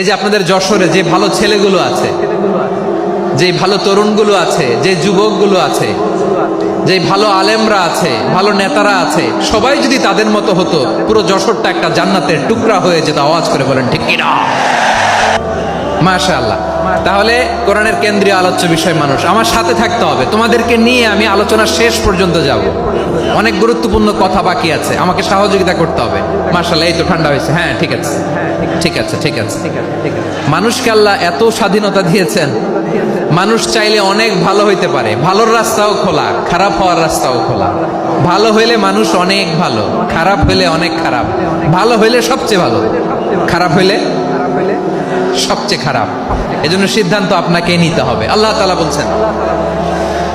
এই যে আপনাদের যশোরে যে ভালো ছেলেগুলো আছে, যে ভালো তরুণগুলো আছে, যে যুবকগুলো আছে, যে ভালো আলেমরা আছে, ভালো নেতারা আছে, সবাই যদি তাদের মতো হতো, পুরো যশোরটা একটা জান্নাতের টুকরা হয়ে যেত, আওয়াজ করে বলেন, ঠিক কিনা? মাশাআল্লাহ। তাহলে কোরআনের কেন্দ্রীয় আলোচ্য বিষয় মানুষ, আমার সাথে থাকতে হবে, তোমাদেরকে নিয়ে আমি আলোচনা শেষ পর্যন্ত যাব। অনেক গুরুত্বপূর্ণ কথা বাকি আছে, আমাকে সহযোগিতা করতে হবে। মাশাআল্লাহ, এই তো ঠান্ডা হয়েছে হ্যাঁ ঠিক আছে। ঠিক আছে ঠিক আছে। মানুষকে আল্লাহ এত স্বাধীনতা দিয়েছেন, মানুষ চাইলে অনেক ভালো হইতে পারে। ভালোর রাস্তাও খোলা, খারাপ হওয়ার রাস্তাও খোলা। ভালো হইলে মানুষ অনেক ভালো, খারাপ হইলে অনেক খারাপ। ভালো হইলে সবচেয়ে ভালো, খারাপ হইলে সবচেয়ে খারাপ। এজন্য সিদ্ধান্ত আপনাকে নিতে হবে। আল্লাহ তালা বলছেন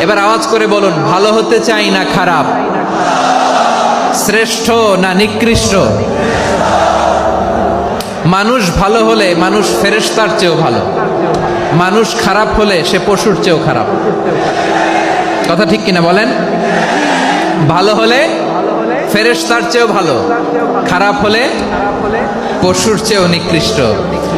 এবার আওয়াজ করে বলুন, ভালো হতে চাই না খারাপ? শ্রেষ্ঠ না নিকৃষ্ট? মানুষ ভালো হলে মানুষ ফেরেশতার চেয়েও ভালো। মানুষ খারাপ হলে সে পশুর চেয়েও খারাপ। কথা ঠিক কিনা বলেন? ভালো হলে ফেরেশতার চেয়েও ভালো, খারাপ হলে পশুর চেয়েও নিকৃষ্ট।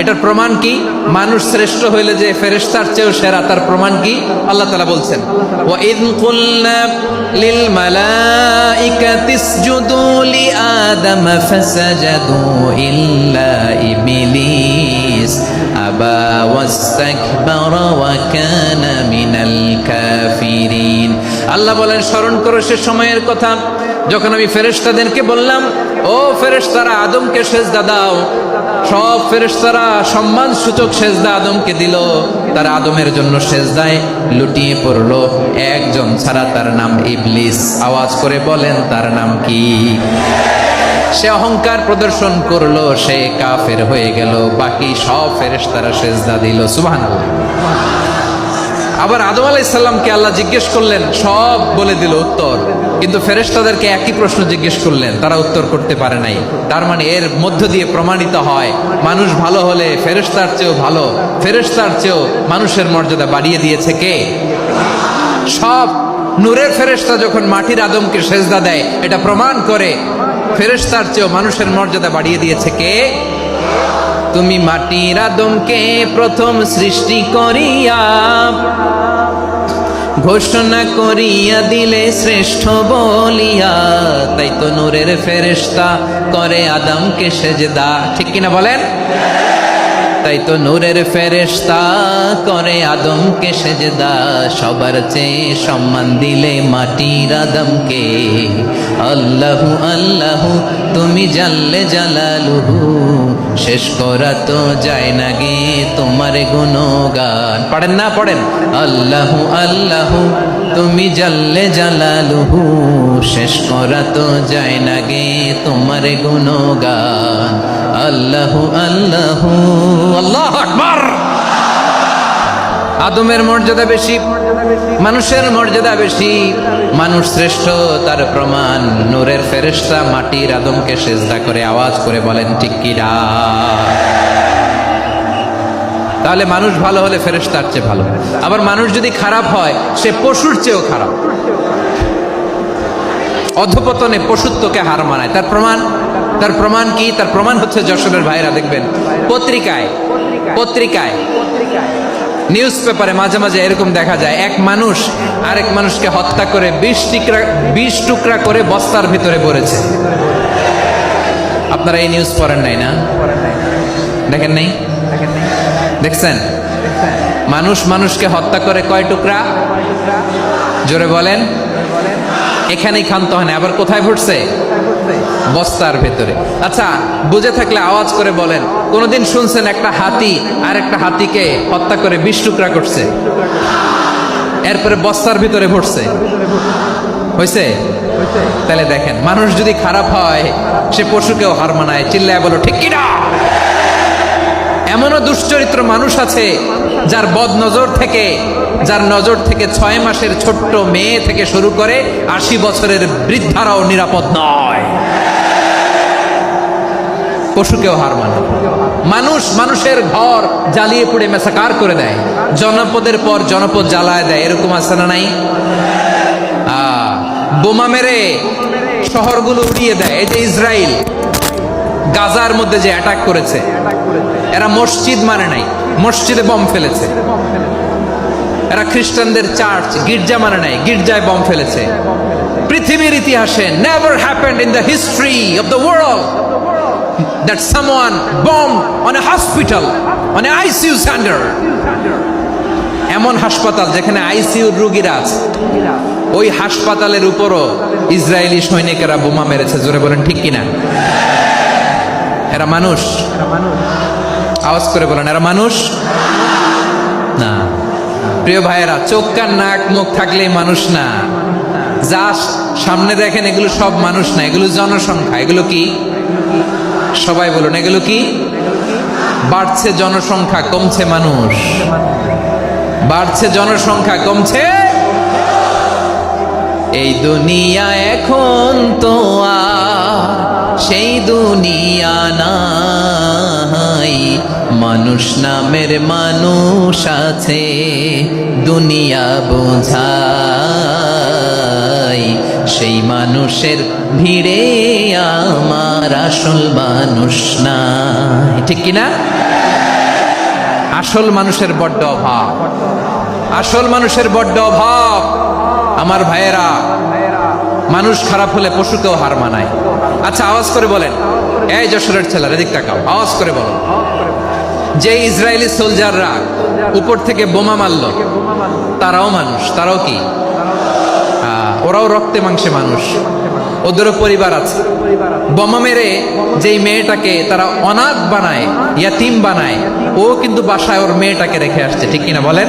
এটার প্রমাণ কি? মানুষ শ্রেষ্ঠ হইলে যে ফেরেশতার চেয়েও সেরা, তার প্রমাণ কি? আল্লাহ তাআলা বলছেন ওয়া ইদ কুলনা লিল মালাইকাতি ইসজুদু লি আদম ফাসাজাদু ইল্লা ইবলিস, আবা ওয়াস্তাকবারা আল্লাহ বলেন, স্মরণ করো সে সময়ের কথা। যখন আমি ফেরেশতাদেরকে বললাম, ও ফেরেশতারা, আদমকে সেজদা দাও। সব ফেরেশতারা সম্মান সূচক সেজদা আদমকে দিল। তার আদমের জন্য সেজদায় লুটিয়ে পড়ল। একজন ছাড়া তার নাম ইবলিস। আওয়াজ করে বলেন, তার নাম কি? সে অহংকার প্রদর্শন করল, সে কাফের হয়ে গেল। বাকি সব ফেরেশতারা সেজদা দিল। সুবহানাল্লাহ। আবার আদম আলাইসাল্লামকে আল্লাহ জিজ্ঞেস করলেন, সব বলে দিল উত্তর। কিন্তু ফেরেশতাদেরকে একই প্রশ্ন জিজ্ঞেস করলেন, তারা উত্তর করতে পারে নাই। তার মানে এর মধ্য দিয়ে প্রমাণিত হয়, মানুষ ভালো হলে ফেরেশতার চেয়েও ভালো, ফেরেশতার চেয়েও মানুষের মর্যাদা বাড়িয়ে দিয়েছে কে? সব নূরের ফেরেশতা যখন মাটির আদমকে সেজদা দেয়, এটা প্রমাণ করে ফেরেশতার চেয়েও মানুষের মর্যাদা বাড়িয়ে দিয়েছে কে? তুমি মাটির আদমকে প্রথম সৃষ্টি করিয়া ঘোষণা করিয়া দিলে শ্রেষ্ঠ বলিয়া, তাই তো নূরের ফেরেশতা করে আদমকে সেজদা। ঠিক কিনা বলেন? তাই তো নূরের ফেরেশতা করে আদমকে সেজদা, সবার চেয়ে সম্মান দিলে মাটির আদমকে। আল্লাহু আল্লাহু, তুমি জানলে জালালুহু, শেষ করা তো যায় না গে তোমার গুণগান। পড়েন না, পড়েন। আল্লাহু আল্লাহু তুমি জাল্লে জালালুহু, শেষ করা তো যায় না গে তোমার গুণগান। আল্লাহু আল্লাহু, আল্লাহ আকবার! আদমের মর্যাদা বেশি, মানুষের মর্যাদা বেশি, মানুষ শ্রেষ্ঠ তার প্রমাণ। নূরের ফেরেশতা মাটির আদমকে সেজদা করে আওয়াজ করে বলেন, ঠিক কিরা তাহলে মানুষ ভালো হলে ফেরেশতার চেয়ে ভালো। আবার মানুষ যদি খারাপ হয়, সে পশুর চেয়েও খারাপ। অধপতনে পশুত্বকে হার মানায়। তার প্রমাণ তার প্রমাণ কি? তার প্রমাণ হচ্ছে যশোরের ভাইরা দেখবেন, পত্রিকায় পত্রিকায় নিউজ পেপারে মাঝে মাঝে এরকম দেখা যায়, এক মানুষ আরেক মানুষকে হত্যা করে বিশ টুকরা বিশ টুকরা করে বস্তার ভিতরে পড়েছে। আপনারা এই নিউজ পড়েন নাই না? দেখেন নাই? দেখছেন? মানুষ মানুষকে হত্যা করে কয় টুকরা? জোরে বলেন। এখানেই ক্ষান্ত হয় আবার কোথায় ঘটছে? বস্তার ভেতরে। আচ্ছা বুঝে থাকলে আওয়াজ করে বলেন, কোনোদিন শুনছেন একটা হাতি আর একটা হাতিকে হত্যা করে বিশ টুকরা করছে? এরপরে বস্তার ভিতরে ভরছে হয়েছে তাহলে দেখেন, মানুষ যদি খারাপ হয়, সে পশুকেও হার মানায়। চিল্লায় বলো, ঠিক কিনা এমনও দুশ্চরিত্র মানুষ আছে যার বদ নজর থেকে, যার নজর থেকে ছয় মাসের ছোট্ট মেয়ে থেকে শুরু করে আশি বছরের বৃদ্ধারাও নিরাপদ নয়। পশুকেও হার মানে। মানুষ মানুষের ঘর জ্বালিয়ে পুড়ে মেসাকার করে দেয়। জনপদের পর জনপদ জ্বালায় দেয়, এরকম আছে না নাই? বোমা মেরে শহরগুলো উড়িয়ে দেয়। এই যে ইসরায়েল গাজার মধ্যে যে অ্যাটাক করেছে, এরা মসজিদ মানে নাই, মসজিদে বম ফেলেছে। এরা খ্রিস্টানদের চার্চ গির্জা মানে নাই, গির্জায় বম ফেলেছে। পৃথিবীর ইতিহাসে never happened in the history of the world someone bombed on a hospital, on a ICU center এমন হাসপাতাল যেখানে আইসিইউ রোগীরা আছে। ওই হাসপাতালের উপরও ইসরায়েলি সৈনিকেরা বোমা মেরেছে, জোরে বলেন ঠিক কিনা? এরা মানুষ? আওয়াজ করে বলেন, এরা মানুষ? না। প্রিয় ভাইয়েরা, চোখ কান নাক মুখ থাকলেই মানুষ না। যা সামনে দেখেন, এগুলো সব মানুষ না। এগুলো জনসংখ্যা। এগুলো কি? সবাই বলুন, এগুলো কি? বাড়ছে জনসংখ্যা, কমছে মানুষ। বাড়ছে জনসংখ্যা, কমছে? এই দুনিয়া এখন তো আর সেই দুনিয়া নাই। মানুষ নামের মানুষ আছে, দুনিয়া বোঝাই। সেই মানুষের ভিড়ে আমার আসল মানুষ নাই। ঠিক কিনা? আসল মানুষের বড্ড অভাব। আসল মানুষের বড্ড অভাব। আমার ভাইয়েরা, মানুষ খারাপ হলে পশুকেও হার মানায়। আচ্ছা আওয়াজ করে বলেন। এই যশোরের ছেলেরা, এদিক তাকাও। আওয়াজ করে বলো। যে ইসরায়েলি সোলজাররা উপর থেকে বোমা মারল, তারাও মানুষ। তারাও কি? ওরাও রক্তে মাংসে মানুষ। ওদেরও পরিবার আছে। বোমা মেরে যেই মেয়েটাকে তারা অনাথ বানায়, ইয়াতিম বানায়, ও কিন্তু বাসায় ওর মেয়েটাকে রেখে আসছে। ঠিক কিনা বলেন?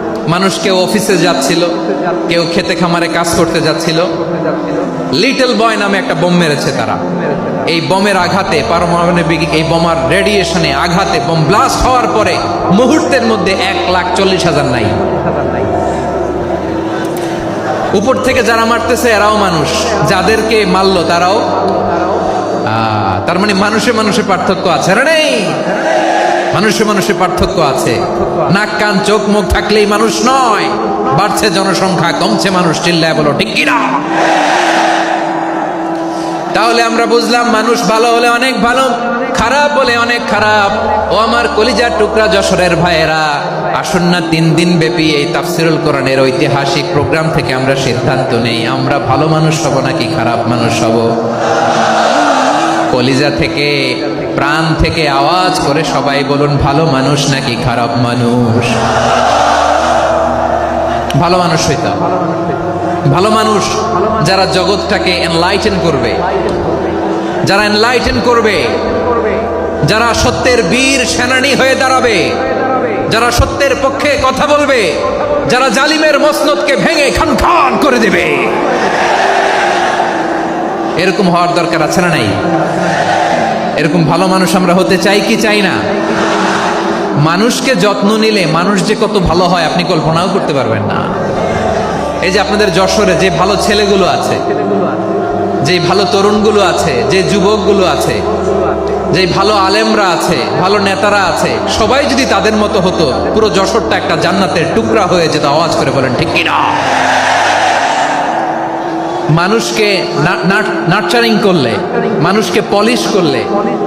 মানুষ কেউ অফিসে যাচ্ছিল, কেউ খেতে খামারে কাজ করতে যাচ্ছিল। লিটল বয় নামে একটা বোম মেরেছে তারা। এই বোমের আঘাতে, পারমাণবিক এই বোমার রেডিয়েশনে আঘাতে, বোম ব্লাস্ট হওয়ার পরে মুহূর্তের মধ্যে এক লাখ চল্লিশ হাজার নাই। উপর থেকে যারা মারতেছে, এরাও মানুষ। যাদেরকে মারলো তারাও তার মানে মানুষে মানুষে পার্থক্য আছে। নেই। মানুষে মানুষে পার্থক্য আছে। নাক, কান, চোখ, মুখ থাকলেই মানুষ নয়। বাড়ছে জনসংখ্যা, কমছে মানুষ, চিল্লায় বলো, ঠিক কিনা? তাহলে আমরা বুঝলাম মানুষ ভালো হলে অনেক ভালো, খারাপ হলে অনেক খারাপ। ও আমার কলিজার টুকরা যশোরের ভাইয়েরা, আসুন না তিন দিন ব্যাপী এই তাফসিরুল কোরআনের ঐতিহাসিক প্রোগ্রাম থেকে আমরা সিদ্ধান্ত নেই। আমরা ভালো মানুষ হব নাকি খারাপ মানুষ হব? কলিজা থেকে, প্রাণ থেকে আওয়াজ করে সবাই বলুন, ভালো মানুষ নাকি খারাপ মানুষ? ভালো মানুষ হইতাম ভালো মানুষ যারা জগৎটাকে এনলাইটেন করবে, যারা এনলাইটেন করবে, যারা সত্যের বীর সেনানী হয়ে দাঁড়াবে, যারা সত্যের পক্ষে কথা বলবে, যারা জালিমের মসনদকে ভেঙে খান খান করে দেবে। এরকম হওয়ার দরকার আছে না নাই? এরকম ভালো মানুষ আমরা হতে চাই কি চাই না? মানুষকে যত্ন নিলে মানুষ যে কত ভালো হয় আপনি কল্পনাও করতে পারবেন না। এই যে আপনাদের যশোরে যে ভালো ছেলেগুলো আছে, যে ভালো তরুণগুলো আছে, যে যুবকগুলো আছে, যে ভালো আলেমরা আছে, ভালো নেতারা আছে, সবাই যদি তাদের মতো হতো, পুরো যশোরটা একটা জান্নাতের টুকরা হয়ে যেত, আওয়াজ করে বলেন, ঠিক কিনা? মানুষকে নার্চারিং করলে, মানুষকে পলিশ করলে,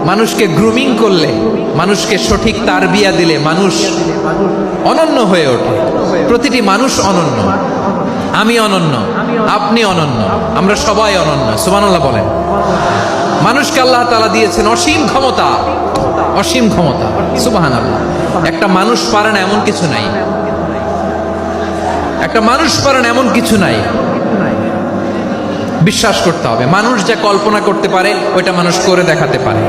মানুষকে গ্রুমিং করলে, মানুষকে সঠিক তারবিয়া দিলে মানুষ অনন্য হয়ে ওঠে। প্রতিটি মানুষ অনন্য। আমি অনন্য, আপনি অনন্য, আমরা সবাই অনন্য সুমানুল্লাহ বলেন। মানুষকে আল্লাহ তালা দিয়েছেন অসীম ক্ষমতা অসীম ক্ষমতা সুবাহান আল্লাহ একটা মানুষ পারে না এমন কিছু নাই। একটা মানুষ পারে না এমন কিছু নাই। বিশ্বাস করতে হবে। মানুষ যা কল্পনা করতে পারে ওইটা মানুষ করে দেখাতে পারে।